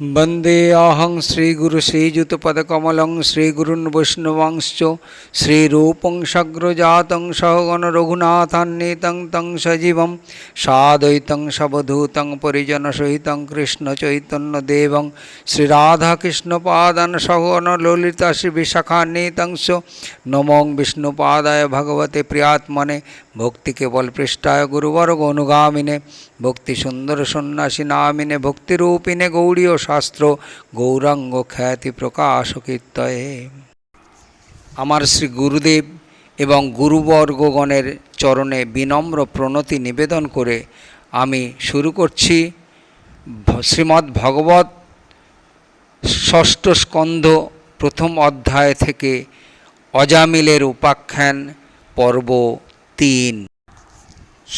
वन्देऽहं श्रीगुरुश्रीयुतपदकमलं श्रीगुरुन् वैष्णवांश्च श्रीरूपं सग्रजातं सहगणरघुनाथान्वितं तं सजीवं साद्वैतं सवधूतं परिजनसहितं कृष्णचैतन्यदेवं श्रीराधाकृष्णपादान् सहगणललिता श्रीविशाखान्वितं च नमो विष्णुपादाय भगवते प्रियात्मने ভক্তি কেবল পৃষ্ঠায় গুরুবর্গ অনুগামিনে, ভক্তি সুন্দর সন্ন্যাসী নামিনে ভক্তিরূপিণে ও শাস্ত্র, গৌরাঙ্গ খ্যাতি প্রকাশ কীর্তয়ে। আমার শ্রী গুরুদেব এবং গুরুবর্গগণের চরণে বিনম্র প্রণতি নিবেদন করে আমি শুরু করছি শ্রীমদ্ ভগবত ষষ্ঠ স্কন্ধ প্রথম অধ্যায় থেকে অজামিলের উপাখ্যান পর্ব তিন।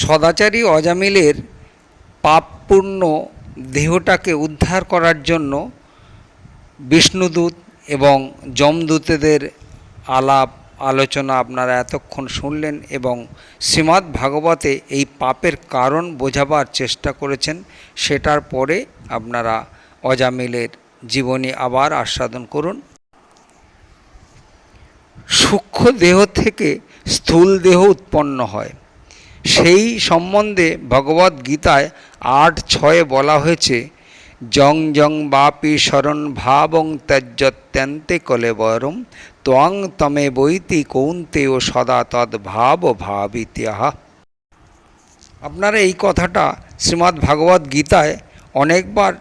সদাচারী অজামিলের পাপপূর্ণ দেহটাকে উদ্ধার করার জন্য বিষ্ণুদূত এবং যমদূতেদের আলাপ আলোচনা আপনারা এতক্ষণ শুনলেন এবং শ্রীমদ্ ভাগবতে এই পাপের কারণ বোঝাবার চেষ্টা করেছেন, সেটার পরে আপনারা অজামিলের জীবনী আবার আস্বাদন করুন। সূক্ষ্ম দেহ থেকে স্থূল দেহ উৎপন্ন হয়। সেই সম্বন্ধে ভগবদ গীতায় আট ছয়ে বলা হয়েছে, জং জং বাপি শরণ ভাবং ত্যজ্যত্যন্তে কলেবরম, ত্বং তমে বৈতি কৌন্তে ও সদা তদ ভাব ভাবিত্যাহা। আপনারা এই কথাটা শ্রীমদ্ ভাগবত গীতায় অনেকবার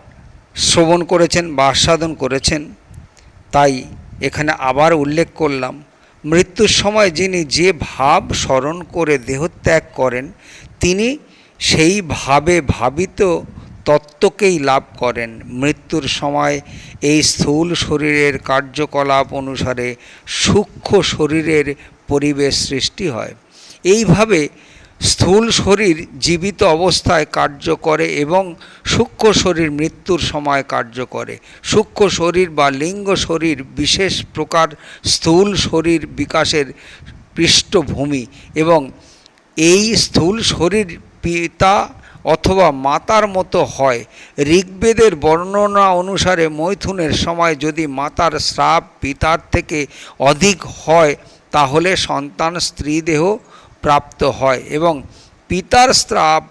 শ্রবণ করেছেন বা আস্বাদন করেছেন। তাই এখানে আবার উল্লেখ করলাম মৃত্যুর সময় যিনি যে ভাব স্মরণ করে দেহত্যাগ করেন, তিনি সেই ভাবে ভাবিত তত্ত্বকেই লাভ করেন। মৃত্যুর সময় এই স্থূল শরীরের কার্যকলাপ অনুসারে সূক্ষ্ম শরীরের পরিবেশ সৃষ্টি হয়। এইভাবে স্থূল শরীর জীবিত অবস্থায় কার্য করে এবং সূক্ষ্ম শরীর মৃত্যুর সময় কার্য করে। সূক্ষ্ম শরীর বা লিঙ্গ শরীর বিশেষ প্রকার স্থূল শরীর বিকাশের পৃষ্ঠভূমি এবং এই স্থূল শরীর পিতা অথবা মাতার মতো হয়। ঋগ্বেদের বর্ণনা অনুসারে মৈথুনের সময় যদি মাতার শ্রাপ পিতার থেকে অধিক হয়, তাহলে সন্তান স্ত্রী দেহ প্রাপ্ত হয় এবং পিতার স্রাব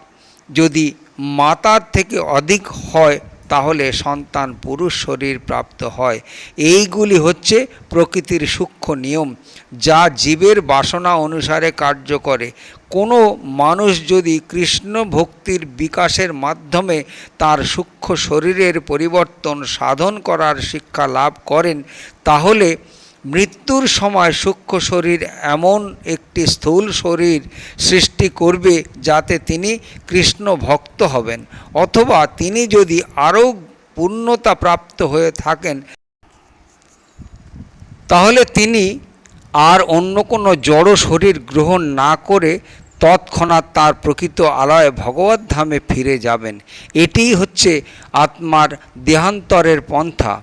যদি মাতার থেকে অধিক হয়, তাহলে সন্তান পুরুষ শরীর প্রাপ্ত হয়। এইগুলি হচ্ছে প্রকৃতির সূক্ষ্ম নিয়ম, যা জীবের বাসনা অনুসারে কার্য করে। কোনো মানুষ যদি কৃষ্ণ ভক্তির বিকাশের মাধ্যমে তার সূক্ষ্ম শরীরের পরিবর্তন সাধন করার শিক্ষা লাভ করেন, তাহলে মৃত্যুর সময় সূক্ষ্ম শরীর এমন একটি স্থূল শরীর সৃষ্টি করবে যাতে তিনি কৃষ্ণ ভক্ত হবেন, অথবা তিনি যদি আরও পূর্ণতা প্রাপ্ত হয়ে থাকেন, তাহলে তিনি আর অন্য কোনো জড় শরীর গ্রহণ না করে তৎক্ষণাৎ তার প্রকৃত আলয় ভগবত ধামে ফিরে যাবেন। এটিই হচ্ছে আত্মার দেহান্তরের পন্থা।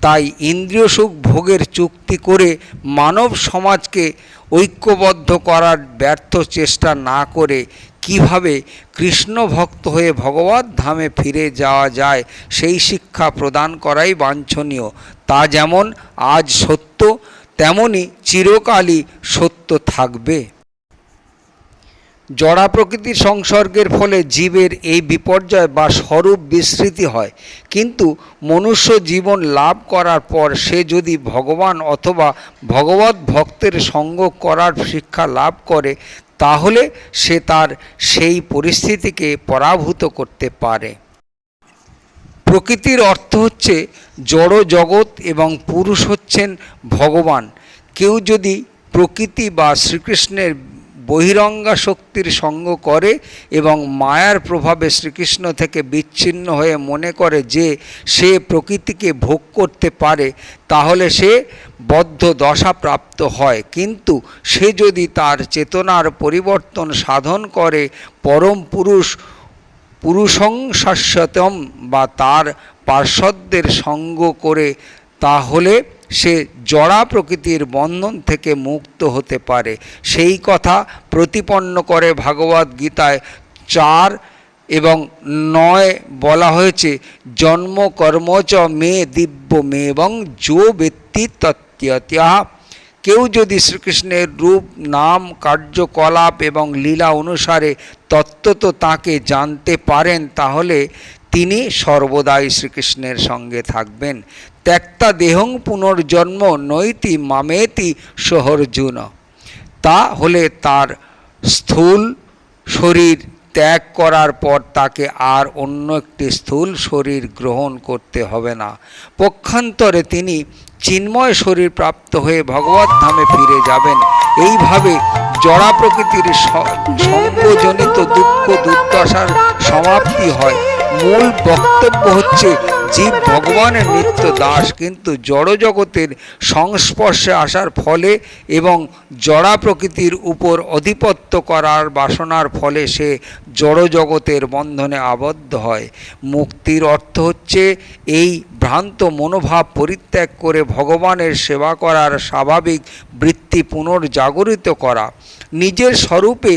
তাই ইন্দ্রিয় সুখ ভোগের চুক্তি করে মানব সমাজকে ঐক্যবদ্ধ করার ব্যর্থ চেষ্টা না করে কীভাবে কৃষ্ণ ভক্ত হয়ে ভগবত ধামে ফিরে যাওয়া যায়, সেই শিক্ষা প্রদান করাই বাঞ্ছনীয়। তা যেমন আজ সত্য, তেমনি চিরকালই সত্য থাকবে। জড়া প্রকৃতির সংসর্গের ফলে জীবের এই বিপর্যয় বা স্বরূপ বিস্মৃতি হয়। কিন্তু মনুষ্য জীবন লাভ করার পর সে যদি ভগবান অথবা ভগবত ভক্তের সঙ্গ করার শিক্ষা লাভ করে, তাহলে সে তার সেই পরিস্থিতিকে পরাভূত করতে পারে। প্রকৃতির অর্থ হচ্ছে জড় জগৎ এবং পুরুষ হচ্ছেন ভগবান। কেউ যদি প্রকৃতি বা শ্রীকৃষ্ণের বহিরঙ্গা শক্তির সঙ্গ করে এবং মায়ার প্রভাবে শ্রীকৃষ্ণ থেকে বিচ্ছিন্ন হয়ে মনে করে যে সে প্রকৃতিকে ভোগ করতে পারে, তাহলে সে বদ্ধ দশা প্রাপ্ত হয়। কিন্তু সে যদি তার চেতনার পরিবর্তন সাধন করে, পরম পুরুষ পুরুষং বা তার পার্শ্বদের সঙ্গ করে, তাহলে সে জড়া প্রকৃতির বন্ধন থেকে মুক্ত হতে পারে। সেই কথা প্রতিপন্ন করে ভাগবত গীতায় চার এবং নয় বলা হয়েছে, জন্ম কর্মচ মে দিব্য মে এবং যো ব্যক্তি তত্ত্বত্যা। কেউ যদি শ্রীকৃষ্ণের রূপ, নাম, কার্যকলাপ এবং লীলা অনুসারে তত্ত্বত তাকে জানতে পারেন, তাহলে তিনি সর্বদাই শ্রীকৃষ্ণের সঙ্গে থাকবেন। ত্যক্তা দেহং পুনর্জন্ম নৈতি মামেতি সহর্জুন। তা হলে তার স্থূল শরীর ত্যাগ করার পর তাকে আর অন্য একটি স্থূল শরীর গ্রহণ করতে হবে না। পক্ষান্তরে তিনি চিন্ময় শরীর প্রাপ্ত হয়ে ভগবত ধামে ফিরে যাবেন। এইভাবে জড়া প্রকৃতির সঙ্গজনিত দুঃখ দুর্দশার সমাপ্তি হয়। মূল বক্তব্য হচ্ছে জীব ভগবানের নিত্য দাস, কিন্তু জড় জগতের সংস্পর্শে আসার ফলে এবং জড়া প্রকৃতির উপর আধিপত্য করার বাসনার ফলে সে জড় জগতের বন্ধনে আবদ্ধ হয়। মুক্তির অর্থ হচ্ছে এই ভ্রান্ত মনোভাব পরিত্যাগ করে ভগবানের সেবা করার স্বাভাবিক বৃত্তি পুনর্জাগরিত করা। নিজের স্বরূপে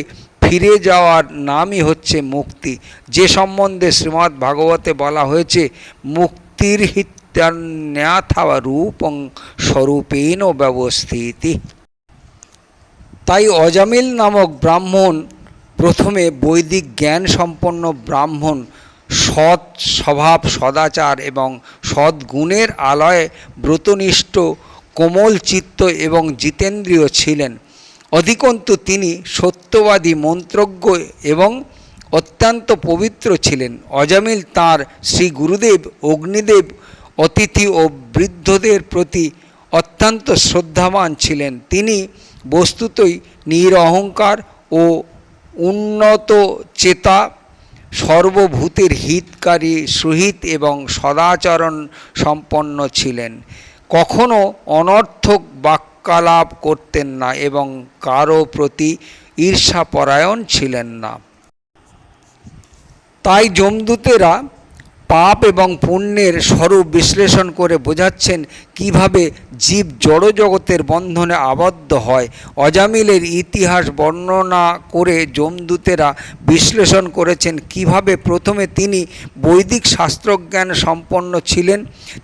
ফিরে যাওয়ার নামই হচ্ছে মুক্তি। যে সম্বন্ধে শ্রীমদ্ ভাগবতে বলা হয়েছে, মুক্তির হিত্যান্যাথা রূপং স্বরূপেণ ব্যবস্থিতি। তাই অজামিল নামক ব্রাহ্মণ প্রথমে বৈদিক জ্ঞান সম্পন্ন ব্রাহ্মণ, সৎ স্বভাব সদাচার এবং সদ্গুণের আলয়ে ব্রতনিষ্ঠ, কোমল চিত্ত এবং জিতেন্দ্রীয় ছিলেন। অধিকন্তু তিনি সত্যবাদী, মন্ত্রজ্ঞ এবং অত্যন্ত পবিত্র ছিলেন। অজামিল তাঁর শ্রী গুরুদেব, অগ্নিদেব, অতিথি ও বৃদ্ধদের প্রতি অত্যন্ত শ্রদ্ধাবান ছিলেন। তিনি বস্তুতই নিরহংকার ও উন্নত চেতা সর্বভূতের হিতকারী সুহিত এবং সদাচরণ সম্পন্ন ছিলেন। কখনো অনর্থক বাক্যালাপ করতেন না এবং কারও প্রতি ঈর্ষাপরায়ণ ছিলেন না। তাই যমদূতেরা পাপ এবং পুণ্যের স্বরূপ বিশ্লেষণ করে বোঝাচ্ছেন কীভাবে জীব জড়জগতের বন্ধনে আবদ্ধ হয়। অজামিলের ইতিহাস বর্ণনা করে যমদূতেরা বিশ্লেষণ করেছেন কীভাবে প্রথমে তিনি বৈদিক শাস্ত্রজ্ঞান সম্পন্ন ছিলেন,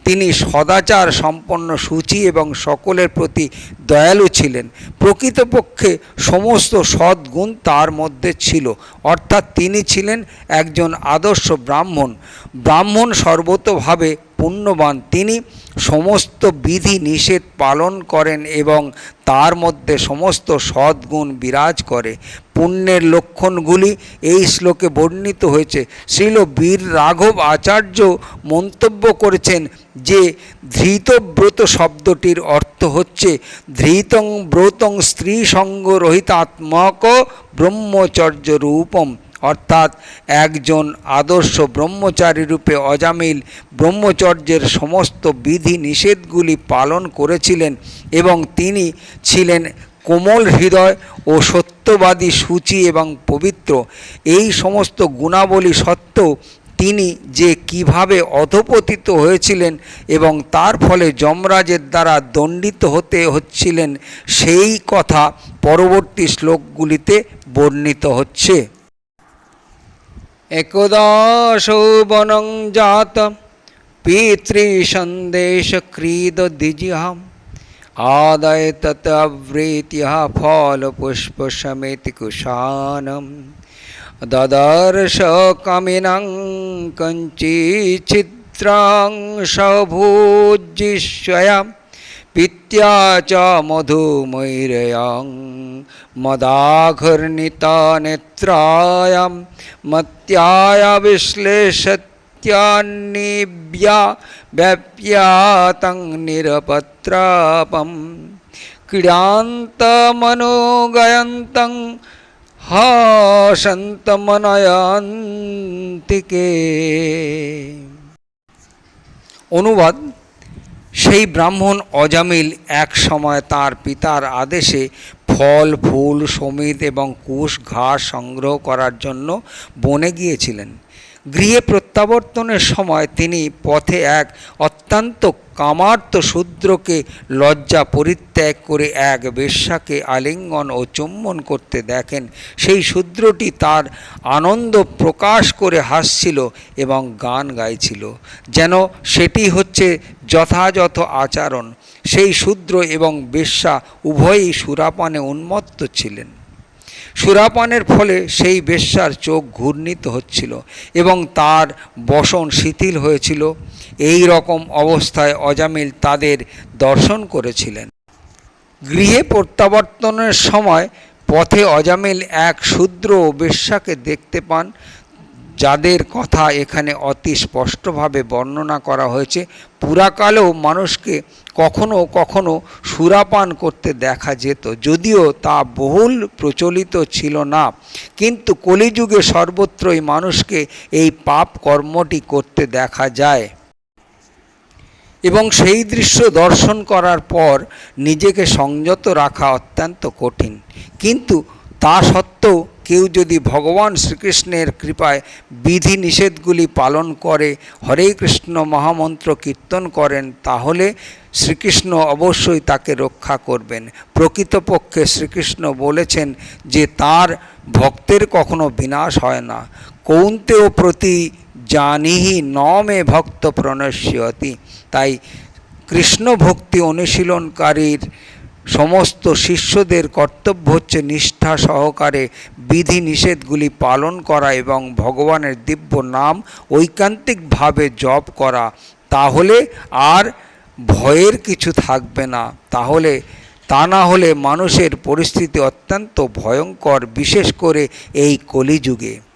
তিনি সদাচার সম্পন্ন সূচি এবং সকলের প্রতি দয়ালু ছিলেন। প্রকৃতপক্ষে সমস্ত সদ্গুণ তার মধ্যে ছিল। অর্থাৎ তিনি ছিলেন একজন আদর্শ ব্রাহ্মণ। ব্রাহ্মণ সর্বতভাবে পুণ্যবান। তিনি সমস্ত বিধি নিষেধ পালন করেন এবং তার মধ্যে সমস্ত সদ্গুণ বিরাজ করে। পুণ্যের লক্ষণগুলি এই শ্লোকে বর্ণিত হয়েছে। শ্রীল বীর রাঘব আচার্য মন্তব্য করেছেন যে, ধৃতব্রত শব্দটির অর্থ হচ্ছে, ধৃতং ব্রতং স্ত্রী সঙ্গ রহিতাত্মক ব্রহ্মচর্য রূপম অর্থাৎ একজন আদর্শ ব্রহ্মচারী রূপে অজামিল ব্রহ্মচর্যের সমস্ত বিধি নিষেধগুলি পালন করেছিলেন এবং তিনি ছিলেন কোমল হৃদয় ও সত্যবাদী সূচি এবং পবিত্র। এই সমস্ত গুণাবলী সত্ত্বেও তিনি যে কীভাবে অধপতিত হয়েছিলেন এবং তার ফলে যমরাজের দ্বারা দণ্ডিত হতে হচ্ছিলেন, সেই কথা পরবর্তী শ্লোকগুলিতে বর্ণিত হচ্ছে। একদশৌবনং জাত পিতৃসন্দেশক্रीददिजिहाम् आदय ततवृत्यः फलपुष्पसमेति कुशानं ददर्शकमिनं कञ्चिच्छिद्रां सभुज्जिष्वया पित्या च मधुमैरयं मदाघर्णितानेत्रायां मत्याय विश्लेषत्यान्निव्या व्याप्यातं निरपत्रापं क्रीडान्तमनोगयन्तं হাসন্তমনয়ন্তিকে অনুবাদ সেই ব্রাহ্মণ অজামিল এক সময় তার পিতার আদেশে ফল, ফুল, সমিত এবং কুশ, ঘাস সংগ্রহ করার জন্য বনে গিয়েছিলেন। গৃহে প্রত্যাবর্তনের সময় তিনি পথে এক অত্যন্ত কামার্ত শূদ্রকে লজ্জা পরিত্যাগ করে এক বেশ্যাকে আলিঙ্গন ও চুম্বন করতে দেখেন। সেই শূদ্রটি তার আনন্দ প্রকাশ করে হাসছিল এবং গান গাইছিল। যেন সেটি হচ্ছে যথাযথ আচরণ। সেই শূদ্র এবং বেশ্যা উভয়ই সুরাপানে উন্মত্ত ছিলেন। সুরাপানের ফলে সেই বেশ্যার চোখ ঘূর্ণিত হচ্ছিল এবং তার বসন শিথিল হয়েছিল। এই রকম অবস্থায় অজামিল তাদের দর্শন করেছিলেন। গৃহে প্রত্যাবর্তনের সময় পথে অজামিল এক শূদ্র ও বেশ্যাকে দেখতে পান, যাদের কথা এখানে অতি স্পষ্টভাবে বর্ণনা করা হয়েছে। পুরাকালেও মানুষকে কখনো কখনো সুরাপান করতে দেখা যেত, যদিও তা বহুল প্রচলিত ছিল না। কিন্তু কলিযুগে সর্বত্রই মানুষকে এই পাপ কর্মটি করতে দেখা যায়। এবং সেই দৃশ্য দর্শন করার পর নিজেকে সংযত রাখা অত্যন্ত কঠিন। কিন্তু তা সত্ত্বেও কেউ যদি ভগবান শ্রীকৃষ্ণের কৃপায় বিধি নিষেধগুলি পালন করে, হরে কৃষ্ণ মহামন্ত্র কীর্তন করেন, তাহলে শ্রীকৃষ্ণ অবশ্যই তাকে রক্ষা করবেন। প্রকৃতপক্ষে শ্রীকৃষ্ণ বলেছেন যে তার ভক্তের কখনো বিনাশ হয় না। কৌন্তেও প্রতি জানিহি ন মে ভক্ত প্রণশ্যতি। তাই কৃষ্ণ ভক্তি অনুশীলনকারীর সমস্ত শিষ্যদের কর্তব্য হচ্ছে নিষ্ঠা সহকারে বিধি নিষেধগুলি পালন করা এবং ভগবানের দিব্য নাম ঐকান্তিকভাবে জপ করা। তাহলে আর ভয়ের কিছু থাকবে না। তাহলে তা না হলে মানুষের পরিস্থিতি অত্যন্ত ভয়ঙ্কর, বিশেষ করে এই কলিযুগে।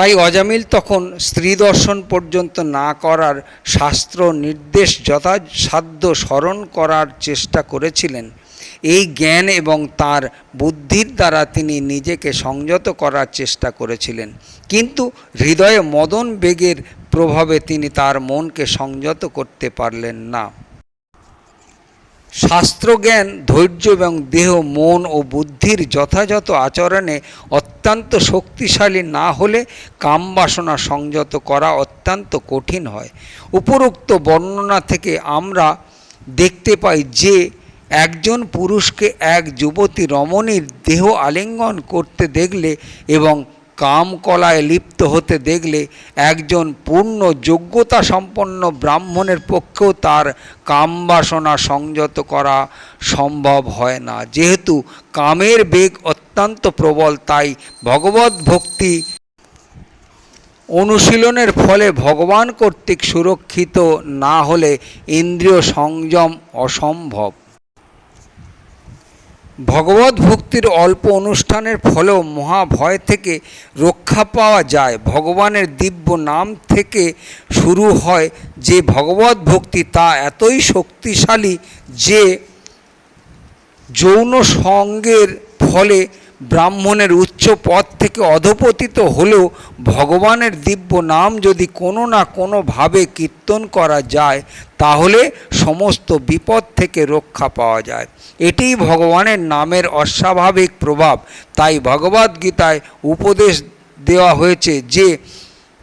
তাই অজামিল তখন স্ত্রী দর্শন পর্যন্ত না করার শাস্ত্র নির্দেশ যথাসাধ্য স্মরণ করার চেষ্টা করেছিলেন। এই জ্ঞান এবং তার বুদ্ধির দ্বারা তিনি নিজেকে সংযত করার চেষ্টা করেছিলেন। কিন্তু হৃদয়ে মদন বেগের প্রভাবে তিনি তার মনকে সংযত করতে পারলেন না। শাস্ত্রজ্ঞান, ধৈর্য এবং দেহ, মন ও বুদ্ধির যথাযথ আচরণে অত্যন্ত শক্তিশালী না হলে কামবাসনা সংযত করা অত্যন্ত কঠিন হয়। উপরোক্ত বর্ণনা থেকে আমরা দেখতে পাই যে, একজন পুরুষকে এক যুবতী রমণীর দেহ আলিঙ্গন করতে দেখলে এবং কামকলায় লিপ্ত হতে দেখলে একজন পূর্ণ যোগ্যতা সম্পন্ন ব্রাহ্মণের পক্ষেও তার কামবাসনা সংযত করা সম্ভব হয় না। যেহেতু কামের বেগ অত্যন্ত প্রবল, তাই ভগবত ভক্তি অনুশীলনের ফলে ভগবান কর্তৃক সুরক্ষিত না হলে ইন্দ্রিয় সংযম অসম্ভব। ভগবত ভক্তির অল্প অনুষ্ঠানের ফলেও মহাভয় থেকে রক্ষা পাওয়া যায়। ভগবানের দিব্য নাম থেকে শুরু হয় যে ভগবত ভক্তি তা এতই শক্তিশালী যে যৌন সঙ্গের ফলে ব্রাহ্মণের উচ্চ পদ থেকে অধপতিত হলেও ভগবানের দিব্য নাম যদি কোনো না কোনোভাবে কীর্তন করা যায়, তাহলে সমস্ত বিপদ থেকে রক্ষা পাওয়া যায়। এটিই ভগবানের নামের অস্বাভাবিক প্রভাব। তাই ভগবদ্গীতায় উপদেশ দেওয়া হয়েছে যে,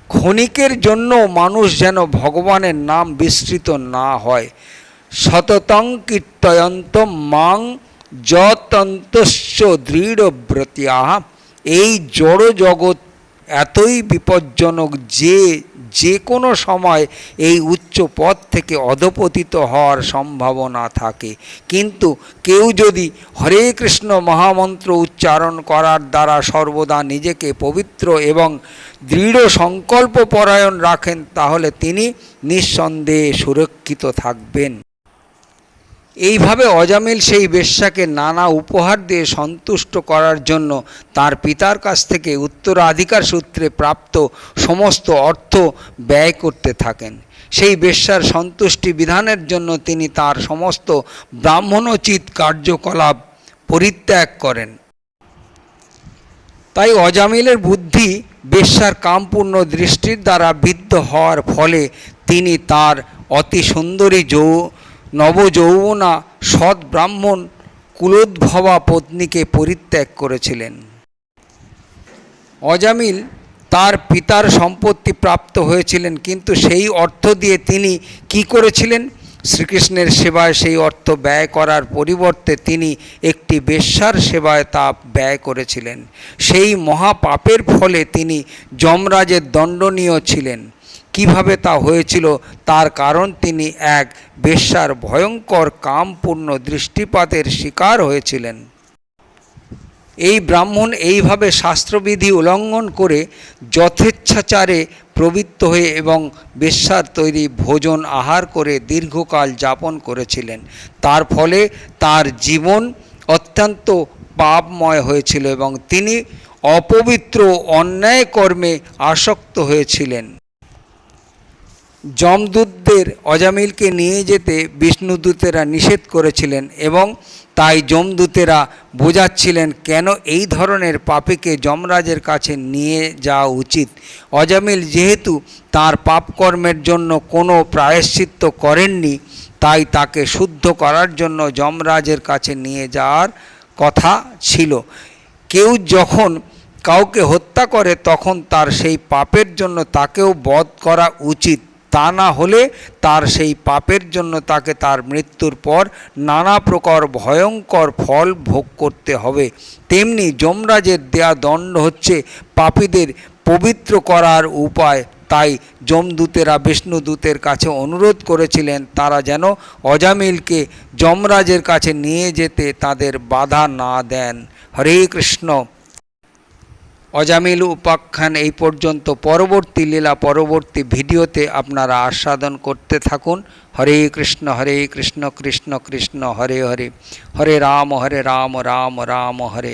ক্ষণিকের জন্য মানুষ যেন ভগবানের নাম বিস্তৃত না হয়। সততং কীর্তয়ন্ত মাং যতন্তস্য দৃঢ়ব্রতিয়া, এই জড় জগৎ এতই বিপজ্জনক যে যে কোনো সময় এই উচ্চ পদ থেকে অধপতিত হওয়ার সম্ভাবনা থাকে। কিন্তু কেউ যদি হরে কৃষ্ণ মহামন্ত্র উচ্চারণ করার দ্বারা সর্বদা নিজেকে পবিত্র এবং দৃঢ় সংকল্প পরায়ণ রাখেন, তাহলে তিনি নিঃসন্দেহে সুরক্ষিত থাকবেন। এইভাবে অজামিল সেই বেশ্যাকে নানা উপহার দিয়ে সন্তুষ্ট করার জন্য তার পিতার কাছ থেকে উত্তরাধিকার সূত্রে প্রাপ্ত সমস্ত অর্থ ব্যয় করতে থাকেন। সেই বেশ্যার সন্তুষ্টি বিধানের জন্য তিনি তার সমস্ত ব্রাহ্মণোচিত কার্যকলাপ পরিত্যাগ করেন। তাই অজামিলের বুদ্ধি বেশ্যার কামপূর্ণ দৃষ্টির দ্বারা বিদ্ধ হওয়ার ফলে তিনি তার অতি সুন্দরী যৌ নবযৌবনা সৎ ব্রাহ্মণ কুলোদ্ভবা পত্নীকে পরিত্যাগ করেছিলেন। অজামিল তার পিতার সম্পত্তি প্রাপ্ত হয়েছিলেন, কিন্তু সেই অর্থ দিয়ে তিনি কি করেছিলেন? শ্রীকৃষ্ণের সেবায় সেই অর্থ ব্যয় করার পরিবর্তে তিনি একটি বেশ্যার সেবায় তা ব্যয় করেছিলেন। সেই মহাপাপের ফলে তিনি যমরাজের দণ্ডনীয় ছিলেন। কীভাবে তা হয়েছিল? তার কারণ তিনি এক বেশ্যার ভয়ঙ্কর কামপূর্ণ দৃষ্টিপাতের শিকার হয়েছিলেন। এই ব্রাহ্মণ এইভাবে শাস্ত্রবিধি উল্লঙ্ঘন করে যথেচ্ছাচারে প্রবৃত্ত হয়ে এবং বেশ্যার তৈরি ভোজন আহার করে দীর্ঘকাল যাপন করেছিলেন। তার ফলে তার জীবন অত্যন্ত পাপময় হয়েছিল এবং তিনি অপবিত্র অন্যায় কর্মে আসক্ত হয়েছিলেন। যমদূতদের অজামিলকে নিয়ে যেতে বিষ্ণুদূতেরা নিষেধ করেছিলেন এবং তাই যমদূতেরা বোঝাচ্ছিলেন, কেন এই ধরনের পাপীকে যমরাজের কাছে নিয়ে যাওয়া উচিত? অজামিল যেহেতু তার পাপকর্মের জন্য কোনো প্রায়শ্চিত্ত করেননি, তাই তাকে শুদ্ধ করার জন্য যমরাজের কাছে নিয়ে যাওয়ার কথা ছিল। কেউ যখন কাউকে হত্যা করে, তখন তার সেই পাপের জন্য তাকেও বধ করা উচিত। তা না হলে তার সেই পাপের জন্য তাকে তার মৃত্যুর পর নানা প্রকার ভয়ঙ্কর ফল ভোগ করতে হবে। তেমনি যমরাজের দেয়া দণ্ড হচ্ছে পাপীদের পবিত্র করার উপায়। তাই যমদূতেরা বিষ্ণুদূতের কাছে অনুরোধ করেছিলেন, তারা যেন অজামিলকে যমরাজের কাছে নিয়ে যেতে তাদের বাধা না দেন। হরে কৃষ্ণ। অজামিল উপাখ্যান এই পর্যন্ত পরবর্তী লীলা, পরবর্তী ভিডিওতে আপনারা আস্বাদন করতে থাকুন। হরে কৃষ্ণ হরে কৃষ্ণ কৃষ্ণ কৃষ্ণ, হরে হরে। হরে রাম হরে রাম রাম রাম, হরে